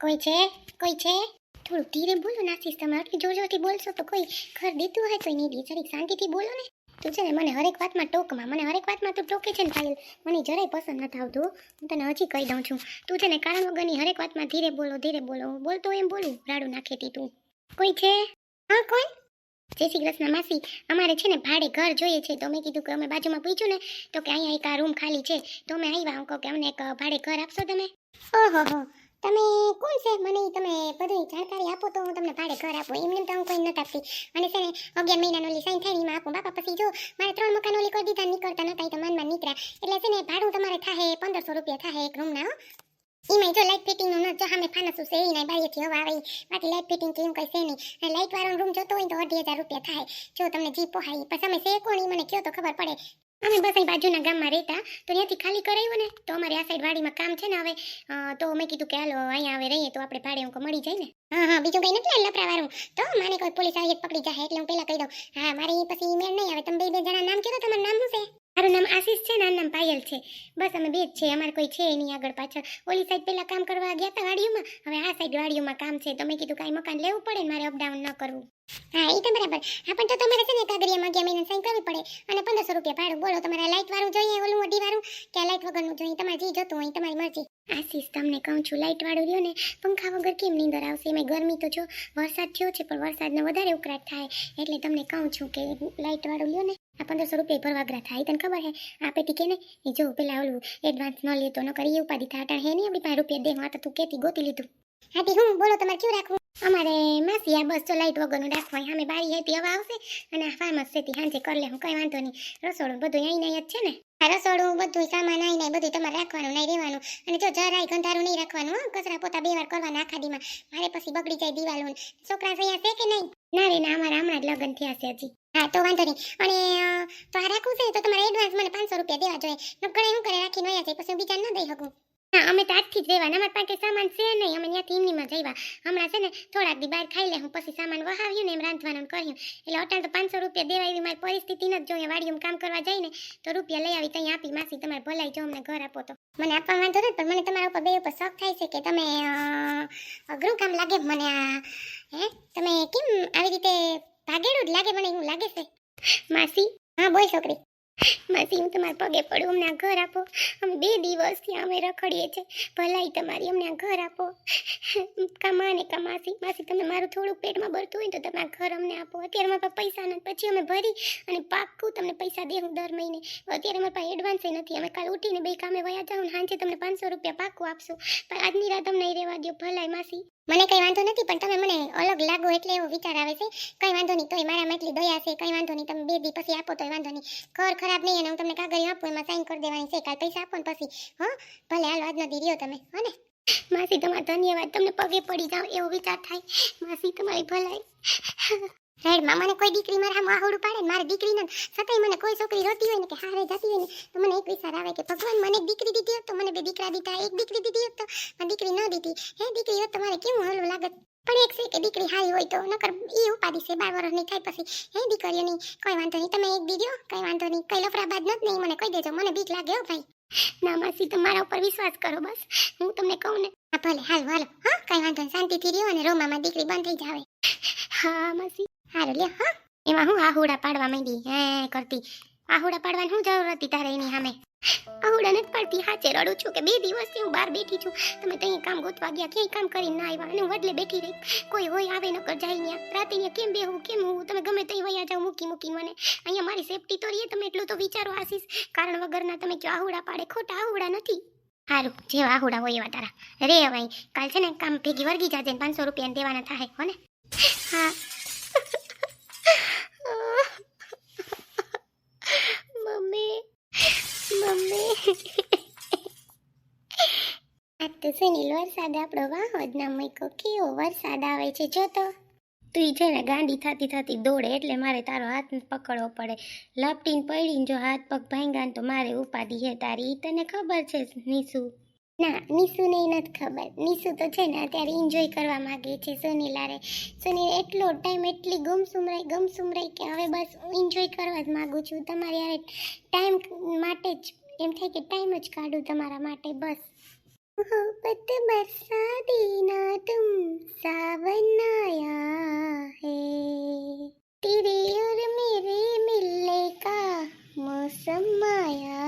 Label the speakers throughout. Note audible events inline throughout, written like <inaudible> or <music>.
Speaker 1: કોઈ છે? કોઈ છે? થોડું ધીરે બોલો નાસીસ તમે આટલી જોર બોલશો તો કોઈ ઘર દીધું હોય તો નહીં. દે જરીક શાંતિથી બોલો ને. તું છે ને મને હરેક વાતમાં ટોકમાં, મને હરેક વાતમાં તું ટોકે છે ને પાયલ મને જરાય પસંદ નથી આવતું. હું તને હજી કહી દઉં છું. તું છે ને કારણ વગરની હરેક વાતમાં ધીરે બોલો ધીરે બોલો. બોલતો એમ બોલું. રાડું નાખેતી તું કોઈ છે? હા કોણ જય શ્રી કૃષ્ણ માસી. અમારે છે ને ભાડે ઘર જોઈએ છે. તો મેં કીધું કે અમે બાજુમાં પૂછ્યું ને, તો કે અહીંયા એક આ રૂમ ખાલી છે. તો અમે આવ્યા. હું કહું કે અમને એક ભાડે ઘર આપશો તમે? ઓહો, હો. તમે કોણ છે? મને તમે બધી જાણકારી આપો તો હું તમને ભાડે ઘર આપું. એમને તો હું કોઈ નથી આપતી. અને છે ને, અગિયાર મહિનાનો ઓલી સાઈન થાય એમાં આપું. બાપા પછી જો, મારે ત્રણ મકાન ઓલી કરી દીધા નીકળતા નતા તો મનમાં નીકળ્યા. એટલે છે ને, ભાડું તમારે થાય પંદરસો રૂપિયા થાય એક રૂમના એમાં જો લાઇટ ફિટિંગનું જો સામે ફાનસું છે નહીં બારીએથી હવા આવે બાકી લાઇટ ફિટિંગ કે કઈ છે નહીં. લાઇટ વાળો રૂમ જોતો હોય તો અઢી હજાર રૂપિયા થાય. જો તમને જી પોહાય પછી અમે છે કોણ? એ મને કયો તો ખબર પડે. અમે બસ અહીં બાજુના ગામમાં રહેતા, તો ત્યાંથી ખાલી કરાવ્યું ને, તો અમારે આ સાઈડ વાડીમાં કામ છે ને હવે તો મેં કીધું કે હાલો, અહીંયા હવે રહીએ, તો આપણે ભાડે હું મળી જાય ને. હા હા, બીજું કઈ નથી લફડા વાળું. તો મને કોઈ પોલીસ આવી પકડી જાય એટલે હું પેલા કહી દઉં, હા, મારી પછી મેળ નહીં આવે, તમે બે બે જણા નામ કીધું તમારું નામ શું છે? મારું નામ આશીષ છે ને આનું નામ પાયલ છે. બસ અમે બે જ છે અમારે કોઈ છે નહીં આગળ પાછળ. ઓલી સાઈડ પહેલાં કામ કરવા ગયા હતા વાડીઓમાં? હવે આ સાઈડ વાડીઓમાં કામ છે. તો મેં કીધું કાંઈ મકાન લેવું પડે મારે અપડાઉન ન કરવું. હા, એ તો બરાબર. હા, પણ તો તમારે છે ને કાગરિયામાં ગયા મહિને સાઈન કરવી પડે. અને પંદરસો રૂપિયા ભાડું બોલો. તમારે લાઇટ વાળું જોઈએ, ઓલું મોટી વાળું? કે લાઇટ વગરનું જોઈએ? તમારે જે જોતું હોય, તમારી મરજી. આશીષ, તમને કહું છું લાઇટ વાળું રહ્યો ને, પંખા વગર કેમ નીંદર આવશે? એમાં ગરમી તો જો, વરસાદ થયો છે, પણ વરસાદનો વધારે ઉકળાટ થાય. એટલે તમને કહું છું કે લાઇટ વાળું લ્યો ને. આ પંદરસો રૂપિયા ભરવા અઘરા થાય, તને ખબર હે? આપે ટીકે ને, એ જો પેલા ઓલું એડવાન્સ ન લેતો ન કરી ઉપાધિ અટાણ હે નહીં આપણી પાસે રૂપિયા દે હું તો તું કેતી, ગોતી લીધું. હાથી હું, બોલો, તમારે કેવું રાખવું? અમારે માસી આ બસ તો લાઇટ વગરનું રાખવું સામે બારી હેતી હવા આવશે અને આ ફાર્મસ છે હાંજે કરી લે, હું કઈ વાંધો નહીં. રસોડું બધું અહીં નહીં જ છે ને? રસોડું બધું સામાન અહીં બધું તમારે રાખવાનું, નહીં રહેવાનું. અને જો જરાય ગંધારું નહીં રાખવાનું, હા કચરા પોતા બે વાર કરવાના આખા દીમાં મારે પછી બગડી જાય દિવાલો છોકરા અહીંયા છે કે નહીં? ના રે, ના, અમારા હમણાં જ લગ્ન થયા છે હજી. હા, તો વાંધો નહીં. અને તો આ રાખવું છે? તો તમારે એડવાન્સ મને પાંચસો રૂપિયા દેવા જોઈએ. નકળે હું કરે રાખીને વયા જાય, પછી બીજા ન દઈ શકું. હા, અમે તો આજથી જ રહેવાના અમારા પાસે સામાન છે નહીં. અમે ત્યાંથી ઇમનીમાં જઈવા હમણાં છે ને, થોડાક દી બહાર ખાઈ લે હું પછી સામાન વહાવ્યું ને એમ રાંધવાનું કર્યું. એટલે અટાણ તો પાંચસો રૂપિયા દેવા એવી મારી પરિસ્થિતિ નથી જોઈએ વાડીઓમાં કામ કરવા જાય ને, તો રૂપિયા લઈ આવી ત્યાં આપી. માસી, તમારે ભલાઈ જો, અમને ઘર આપો તો. મને આપવા વાંધો નથી, પણ મને તમારા ઉપર બે ઉપર શોખ થાય છે કે તમે અઘરું કામ લાગે મને આ. હે? તમે કેમ આવી રીતે ભાગેડું જ લાગે મને, એવું લાગે છે. માસી, હા બોલ છોકરી. માસી, હું તમારા પગે પડું, અમને આ ઘર આપો. અમે બે દિવસથી અમે રખડીએ છીએ ભલાઈ તમારી, અમને આ ઘર આપો. કમા ને કમાસી માસી. તમે મારું થોડું પેટમાં ભરતું હોય તો તમે આ ઘર અમને આપો. અત્યારે મારા પાસે નથી. પછી અમે ભરી અને પાક્કું તમને પૈસા દેવું દર મહિને. અત્યારે મારા પાસે એડવાન્સ નથી. અમે કાલ ઉઠીને બે કામે વયા જાઉં ને સાંજે તમને પાંચસો રૂપિયા પાક્કું આપશું. પણ આજની રાત અમને રહેવા દો ભલાઈ માસી. મને કઈ વાંધો નથી, પણ તમે મને અલગ લાગો એટલે એવો વિચાર આવે છે. કઈ વાંધો નહીં, તોય મારામાં એટલી દયા છે, કઈ વાંધો નહીં, તમે બે દી પછી આપો, તોય વાંધો નહીં. ઘર ખરાબ નહીં, અને હું તમને કાગળ આપું, એમાં સાઈન કરી દેવાની છે, કાલ પૈસા આપો ને પછી. હા, ભલે હાલો, આજનો દી રહ્યો તમે. હો માસી, તમારો ધન્યવાદ, તમને પગે પડી જાઓ એવો વિચાર થાય. માસી, તમારી ભલાઈ. રેડ મામાને કોઈ દીકરી મારા હામું આહુડું પાડે મારી મારે દીકરી ને છતાંય મને કોઈ છોકરી રોતી હોય ને કે હારે જતી હોય ને, તો મને એક વિચાર આવે કે ભગવાન મને દીકરી દીધી હોત તો મને બે દીકરા દીધા, એક દીકરી દીધી હોત તો મને દીકરી ન દીધી. હે, દીકરી હોત તો મારે કેવું હલવું લાગત? પણ એક છે કે દીકરી હારી હોય તો, નકર એ ઉપાડી છે, બાર વર્ષની થાય પછી. હે, દીકરીઓની, કોઈ વાંધો નહીં, તમે એક દીધો કઈ વાંધો નહીં, કઈ લફરાબાદ નથી નહીં મને કહી દેજો, મને બીક લાગે હો ભાઈ. ના માસી તમારા ઉપર વિશ્વાસ કરો બસ. હું તમને કહું ને. હા ભલે હાલ હાલો. હા કઈ વાંધો નહીં શાંતિથી રહ્યો અને રોમામાં દીકરી બંધ થઈ જાવે. હા માસી. હારું લે હા. એમાં હું આહુડા પાડવા માંડી. હે કરતી. આહુડા પાડવાની શું જરૂર હતી તારે એની સામે. આહુડા નથી પાડતી હાચે રડું છું કે બે દિવસથી હું બહાર બેઠી છું. તમે ત્યાં કામ ગોતવા ગયા, ક્યાંય કામ કરીને ના આવ્યા અને હું વડલે બેઠી રહી. કોઈ હોય આવે નકર જાય ત્યાં રાતે ત્યાં કેમ બેહું, કેમ હું તમે ગમે ત્યાં વયા જાઓ, મૂકી મૂકી મને. અહીંયા મારી સેફટી તો રહીએ તમે એટલું તો વિચારો આશીષ. કારણ વગરના તમે જો આહુડા પાડે? ખોટા આહુડા નથી. સારું જેવા આહુડા હોય એવા તારા. રે હવે કાલ છે ને કામ ભેગી વર્ગી જાજે ને પાંચસો રૂપિયા દેવાના થાય હો ને હા મમ્મી મમ્મી આ તો સુનિલ વરસાદ આપણો વાહો જ ના મૂક્યો. કેવો વરસાદ આવે છે જો તો. તું છે ને ગાંડી થતી થતી દોડે એટલે મારે તારો હાથ પકડવો પડે. લપટીને પડીને જો હાથ પગ ભાંગ્યા ને તો મારે ઉપાધિ હે તારી તને ખબર છે નીસુ ના નીસુને નથી ખબર. નીસુ તો છે ને અત્યારે એન્જોય કરવા માગે છે સુનિલ હારે સુનિલ એટલો ટાઈમ એટલી ગમસુમરાઈ ગમસુમરાઈ કે હવે બસ એન્જોય કરવા જ માગું છું. તમારી હારે ટાઈમ માટે જ, એમ થાય કે ટાઈમ જ કાઢું તમારા માટે, બસ. मोहब्बत बरसा देना
Speaker 2: तुम सावन
Speaker 1: आया है। तेरे और मेरे मिलने का मौसम आया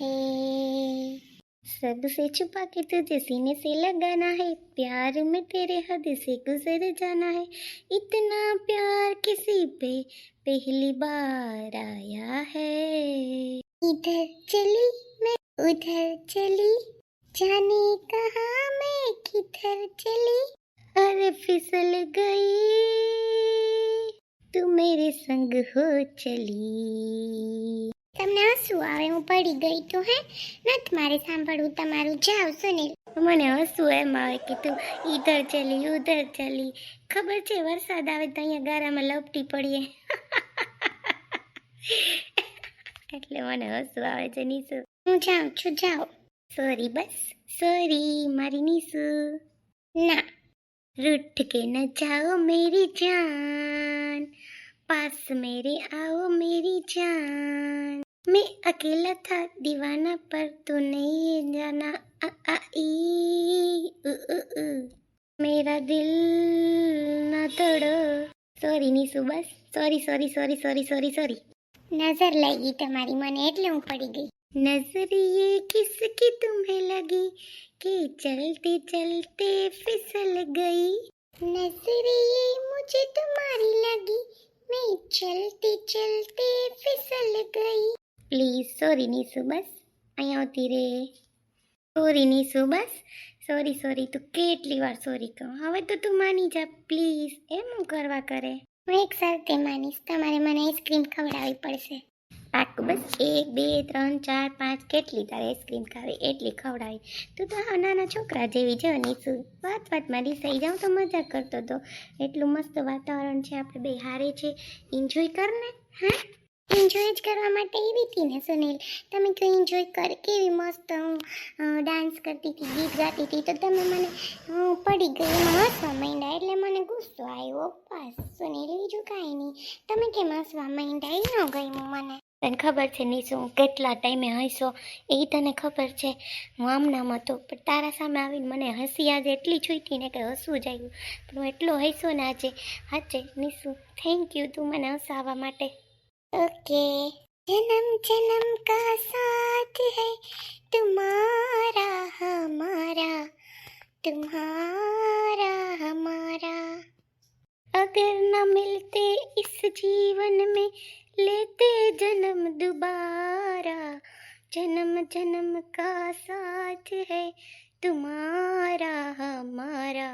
Speaker 1: है।
Speaker 2: सबसे छुपा के तुझे सीने से लगाना है। प्यार में तेरे हद से गुजर जाना है। इतना प्यार किसी पे पहली बार आया है।
Speaker 1: इधर चली मैं, उधर चली जाने कहा मैं किधर चली
Speaker 2: अरे फिसल गई तू मेरे संग हो चली
Speaker 1: તમને હસવું આવે હું પડી ગઈ તો હે નથી મારે સાંભળવું તમારું જાઓ સુનિલ
Speaker 2: મને હસવું એમ આવે કે તું ઈધર ચલી ઉધર ચલી ખબર છે વરસાદ આવે તો અહીંયા ગારામાં લપટી પડીએ એટલે મને હસવું આવે છે નીસુ
Speaker 1: હું જાઉં છું જાઓ
Speaker 2: સોરી બસ સોરી મારી નીસુ
Speaker 1: ના
Speaker 2: રૂઠ કે ન જાઓ મેરી જાન પાસ મેરે આવો મેરી જાન મેં અકેલા થા દીવાના પર તો નહીં જાના આ આ ઈ મેરા દિલ ના તોડો સોરી નીસુ બસ sorry sorry sorry sorry sorry sorry
Speaker 1: નજર લાગી તમારી મને એટલે હું પડી ગઈ
Speaker 2: नजर ये किसकी तुम्हें लगी कि चलते चलते फिसल गई
Speaker 1: नजर ये मुझे तुम्हारी लगी मैं चलते चलते फिसल गई
Speaker 2: પ્લીઝ સોરી નીસુ બસ અહીંયા આવતી રે સોરી નીસુ બસ સોરી સોરી તું કેટલી વાર સોરી કહું હવે તો તું માની જા પ્લીઝ એમ હું કરવા કરે
Speaker 1: હું એક શરતે માનીશ તમારે મને આઈસ્ક્રીમ ખવડાવવી પડશે
Speaker 2: પાક્કું બસ એક, બે, ત્રણ, ચાર, પાંચ કેટલી તારે આઈસ્ક્રીમ ખાવી, એટલી ખવડાવી. તું તો આ નાના છોકરા જેવી છે શું વાત વાતમાં રિસાઈ જાઉં તો મજા કરતો હતો એટલું મસ્ત વાતાવરણ છે, આપણે બે હારે છે. એન્જોય કર ને, હા?
Speaker 1: એન્જોય જ કરવા માટે એવી હતી ને, સુનિલ? તમે તો એન્જોય કર, કેવી મસ્ત હું ડાન્સ કરતી હતી, ગીત ગાતી હતી. તો તમે મને હું પડી ગઈ એમાં હસવા માંડ્યા એટલે મને ગુસ્સો આવ્યો. બસ, સુનિલ, બીજું કાંઈ નહીં. તમે કેમ હસવા માંડ્યા? એ ન ગયું મને.
Speaker 2: તને ખબર છે નીસુ હું કેટલા ટાઈમે હસીશો એ તને ખબર છે. હું આમનામ હતો પણ તારા સામે આવીને મને હસી આજે એટલી છૂટી ને કે હસવું જાય પણ હું એટલો હસો ને આજે. હાચે નીસુ થેન્ક યુ તું મને હસાવવા માટે.
Speaker 1: ઓકે. જન્મ જન્મ કા સાથ હૈ? તુમારા હમારા. તુમારા હમારા.
Speaker 2: અગર ન મિલતે ઇસ જીવન મેં लेते जन्म दोबारा। जन्म जन्म का साथ है तुम्हारा हमारा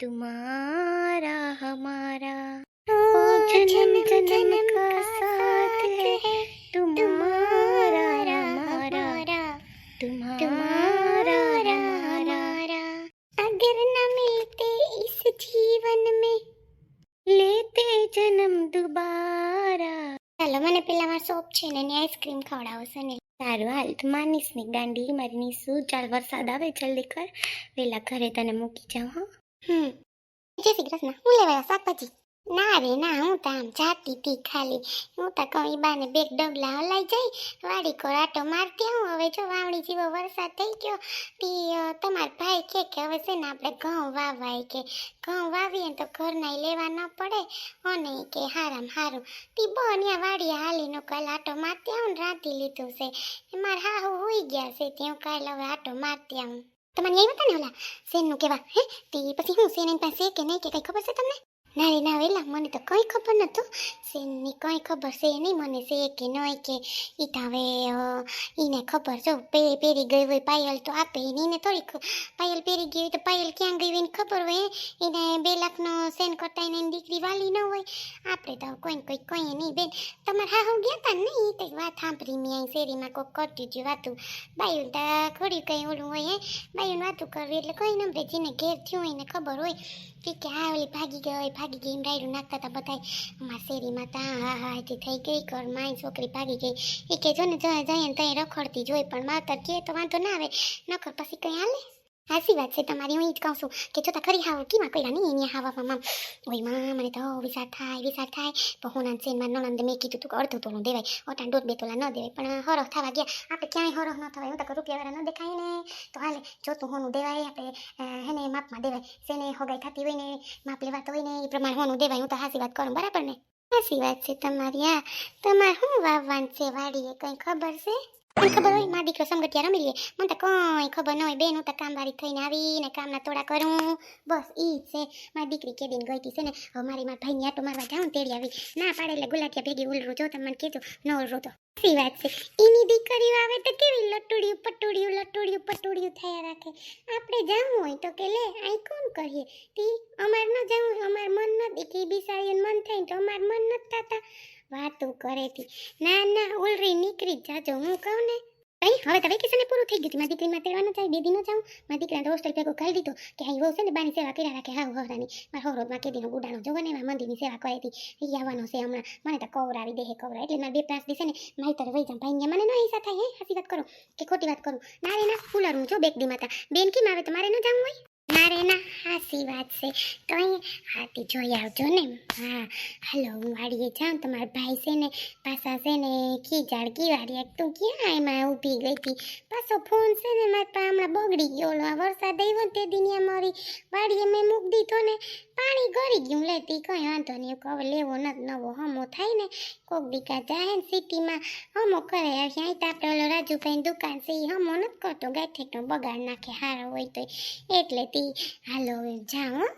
Speaker 2: तुम्हारा हमारा।
Speaker 1: ओ
Speaker 2: जन्म जन्म का साथ है तुम्हारा हमारा तुम्हारा हमारा।
Speaker 1: अगर न मिलते इस जीवन में
Speaker 2: લેતે જન્મ દુબારા.
Speaker 1: ચાલો, મને પેલા માર શોપ છે ને આઈસ્ક્રીમ ખવડાવો ને
Speaker 2: સારું, હાલ તું માનીશ ને ગાંડી, મારી નીસુ. ચાલ, વરસાદ આવે, જલ્દી કર. વેલા ઘરે તને મૂકી જાઉં, હા.
Speaker 1: હમ. જય શ્રી કૃષ્ણ, હું લેવાયા શાકભાજી? ના રે, ના, હું તો આમ જાતી હતી ખાલી. હું તો કહું બાને બેગ ડગલા હલાઈ જાય, વાડી કોર આટો મારતી હું. હવે જો વાવણી જેવો વરસાદ થઈ ગયો તી તમાર ભાઈ કે કે હવે છે ને આપણે ઘઉં વાવાય કે. ઘઉં વાવીએ તો ઘરના લેવા ન પડે, અને કે હારામ હારું. તી બહુ અહીંયા વાડીએ હાલીનો કાલ આટો મારતી આવું ને રાંધી લીધું છે. મારા હાહુ હોઈ ગયા છે, ત્યાં કાલ હવે આટો મારતી આવું તમારે અહીં હતા ને ઓલા? સેનનું કેવા, હે? તે પછી હું એની પાસે કે નહીં કે કઈ ખબર છે તમને? ના રે ના વેલા મને તો કંઈ ખબર નહોતું. સેનની કંઈ ખબર છે નહીં મને છે કે નહીં કે ઈ તો હવે એને ખબર. જો, પે પહેરી ગઈ હોય, પાયલ તો આપે. એને થોડી પાયલ પહેરી ગઈ હોય તો પાયલ ક્યાં ગઈ હોય ખબર હોય? એને બે લાખનો સેન કરતા એને દીકરી વાલી ન હોય. આપણે તો કોઈને કોઈ કોઈ નહીં, બેન. તમારે હા હું ગયા હતા નહીં ઈ વાત સાંભળી મેં અહીં શેરીમાં કોઈ કરતી હતી વાતું. બાયું તા ખોડ્યું કંઈ ઓલું હોય, હે? બાયું વાતું કરવી એટલે કોઈ નંબરે જેને ઘેર થયું હોય એને ખબર હોય. કે કે આ ઓલી ભાગી ગઈ હોય ભાગી ગઈ, એમ ડાયરું નાખતા હતા બધાય. અમારા શેરીમાં તા હા હા હાથી થઈ ગઈ કર મારી છોકરી ભાગી ગઈ. એ કે જો ને જઈએ ને ત્યાં રખડતી જોઈ પણ માતર કે તો વાંધો ના આવે. નકર પછી કઈ હાલે? હાસી વાત છે તમારી હું એ જ કહું છું કે જોતા ખરી હાવ કીમાં કર્યા નહીં એની હાવામાં ઓયમાં મને તો વિસાર થાય વિસાર થાય તો હું ના છે મારા નણંદે મેં કીધું તું કે અડધું તોલું દેવાય ઓટાણ દોઢ બે તોલા ન દેવાય પણ હરખ થવા ગયા આપણે ક્યાંય હરખ ન થવાય હું તો રૂપિયાવાળા ન દેખાય ને તો હાલે જોતું હોનું દેવાય આપણે હેને માપમાં દેવાય શેને હોગાઈ થતી હોય ને માપ લેવાતો હોય ને એ પ્રમાણે હોનું દેવાય હું તો હાસી વાત કરું બરાબર ને હાસી વાત છે તમારી આ તમારે શું વાવવાનું છે વાડીએ કંઈ ખબર છે તને ખબર હોય, મારો દીકરો સમગટિયા રમી લે. મને તો કોઈ ખબર ન હોય, બેન હું તો કામવાળી થઈને આવીને કામના તોડા કરું. બસ ઈ છે. મારી દીકરી કેદીન ગઈ છે ને. હવે મારી મારા ભાઈને આટો મારવા જાઉં તેડી આવી. ના પાડે એટલે ગુલાટિયા ભેગી ઉલરું. જો તમે મને કીધું ન ઉલરું તો. સી વાત છે. એની દીકરીઓ આવે તો કેવી લટુડિયું, પટુડિયું લટુડિયું, પટુડિયું થયા રાખે. આપણે જાવું હોય તો કે લે, અહીં કોણ કરીએ? તી, અમાર ન જવું અમાર મન ન દીકરી બિસાડીને મન થાય તો અમાર મન નથી થતા. વાતું કરે તી ના ના ઓલરી નીકળી જાજો. હું કહું ને, કઈ? હવે તો વેકેશન પૂરું થઈ ગયું મારી દીકરીમાં તેડવા જાય બે દી ન જાઉં. મારી દીકરા તો હોસ્ટેલ ભેગો કરી દીધું કે અહીં વહુ છે ને બાની સેવા કર્યા રાખે. હાવ હરાની મારા કે કેદીનો ગુડાનો જોવો ને એમાં મંદિરની સેવા કરે હતી એ આવવાનો છે હમણાં. મને તો કવરાવી દે હે કવરા. એટલે મારે બે પાંચ દિવસે ને મારી તરફ વહી જાઉં. ભાઈ મને ન હિંસા થાય, હે? હાસી વાત કરું કે ખોટી વાત કરું? ના રે, ના ફૂલરું જો બેક દી માતા. બેન કેમ આવે? મારે ન જવું હોય? ના રે ના હાસી વાત છે. તો હાથી જોઈ આવજો ને. હા, હાલો, હું વાડીએ જાઉં. તમારા ભાઈ છે ને પાછા છે ને ખીજાડ કીવાડી તું ક્યાં એમાં ઊભી ગઈ હતી? પાછો ફોન છે ને, મારા પા હમણાં બગડી ગયો ઓલો વરસાદ આવ્યો તે દિનિયા મારી વાડીએ મેં મૂકી દીધો ને, પાણી ગરી ગયું. લેતી કંઈ વાંધો નહીં. હવે લેવો નથી નવો. હમો થાય ને, કોક દીકા જાય ને સિટીમાં, હમો કરે. અહીં તો આપણે ઓલો રાજુભાઈની દુકાન છે એ હમો નથી કરતો. ગાંઠેકનો બગાડ નાખે, હારો હોય તો એટલે તી હાલો જાઉં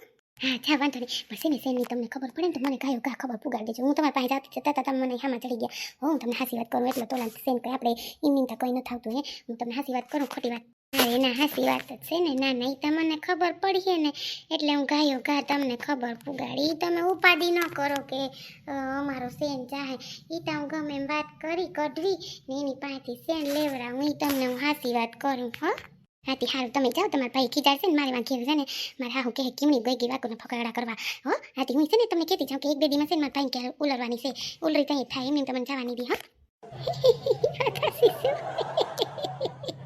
Speaker 1: હા. જા, વાંધો નહીં. પણ શેની શેની તમને ખબર પડે ને, તો મને ગાયો ગા ખબર પુગાડી દેજો. હું તમારી પાસે જાતી જતા તમે મને હામાં ચડી ગયા. હો તમને હાસી વાત કરું, એટલે તોલા સેન કંઈ આપણે ઇમની તો કંઈ ન થતું હે. હું તમને હાસી વાત કરું, ખોટી વાત. અરે ના હાસી વાત જ છે ને, ના ના, ઈ તમને ખબર પડી છે ને. એટલે હું ગાયો ગા તમને ખબર પુગાડી. તમે ઉપાધિ ન કરો કે અમારો સેન ચાહે એ તો હું ગમે એમ વાત કરી, કઢવી ને એની પાસેથી સેન લેવડાવું એ તમને હું હાસી વાત કરું, હો. હાથી હારું, તમે જાઓ, તમારા ભાઈ ખીજાડશે ને, મારે વાંકી છે ને મારા હાહુ કે કેમની ગઈ ગઈ વાકોને ફકરાડા કરવા. હો, હાથી, હું છે ને તમને કહેતી જાઉં કે એક બે દિવસ મારા ભાઈ ક્યારે ઉલરવાની છે. ઉલરી ત્યાં થાય એમને તમને જવાની દી હા. <laughs>